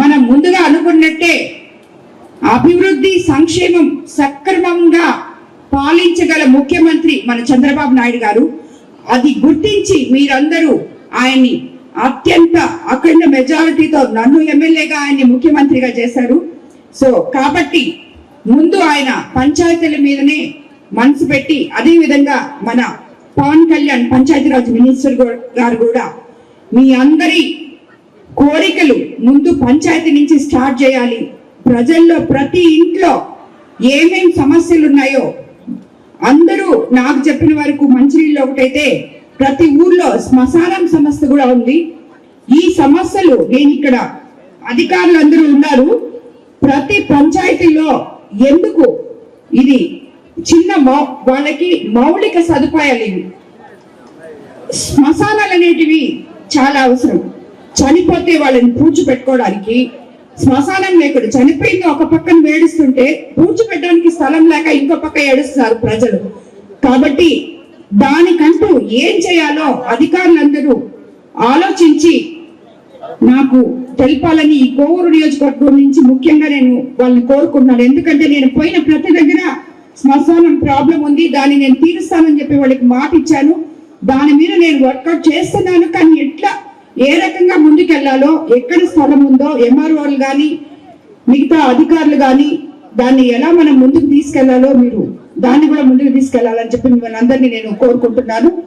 మనం ముందుగా అనుకున్నట్టే అభివృద్ధి సంక్షేమం సక్రమంగా పాలించగల ముఖ్యమంత్రి మన చంద్రబాబు నాయుడు గారు. అది గుర్తించి మీరందరూ ఆయన్ని అత్యంత అఖండ మెజారిటీతో నన్ను ఎమ్మెల్యేగా ఆయన్ని ముఖ్యమంత్రిగా చేశారు. సో కాబట్టి ముందు ఆయన పంచాయతీల మీదనే మనసు పెట్టి అదేవిధంగా మన పవన్ కళ్యాణ్ పంచాయతీరాజ్ మినిస్టర్ గారు కూడా మీ అందరి కోరికలు ముందు పంచాయతీ నుంచి స్టార్ట్ చేయాలి. ప్రజల్లో ప్రతి ఇంట్లో ఏమేం సమస్యలు ఉన్నాయో అందరూ నాకు చెప్పిన వరకు మంచినీళ్ళు ఒకటైతే ప్రతి ఊర్లో శ్మశానం సమస్య కూడా ఉంది. ఈ సమస్యలు నేను ఇక్కడ అధికారులు అందరూ ఉన్నారు. ప్రతి పంచాయతీలో ఎందుకు ఇది చిన్న మౌ- వాళ్ళకి మౌలిక సదుపాయాలు ఇవి. శ్మశానాలు అనేటివి చాలా అవసరం. చనిపోతే వాళ్ళని పూడ్చి పెట్టుకోవడానికి శ్మశానం లేకుండా చనిపోయింది ఒక పక్కన వేడుస్తుంటే పూడ్చి పెట్టడానికి స్థలం లేక ఇంకో పక్క ఏడుస్తున్నారు ప్రజలు. కాబట్టి దానికంటూ ఏం చేయాలో అధికారులందరూ ఆలోచించి నాకు తెలపాలని ఈ కోవూరు నియోజకవర్గం నుంచి ముఖ్యంగా నేను వాళ్ళని కోరుకుంటున్నాను. ఎందుకంటే నేను పోయిన ప్రతి దగ్గర శ్మశానం ప్రాబ్లం ఉంది దాన్ని నేను తీరుస్తానని చెప్పి వాళ్ళకి మాట ఇచ్చాను దాని మీద నేను వర్కౌట్ చేస్తున్నాను కానీ ఎట్లా జిల్లాలో ఎక్కడ స్థలం ఉందో ఎంఆర్ఓలు కానీ మిగతా అధికారులు కానీ దాన్ని ఎలా మనం ముందుకు తీసుకెళ్ళాలో మీరు దాన్ని కూడా ముందుకు తీసుకెళ్ళాలని చెప్పి మిమ్మల్ని అందరినీ నేను కోరుకుంటున్నాను.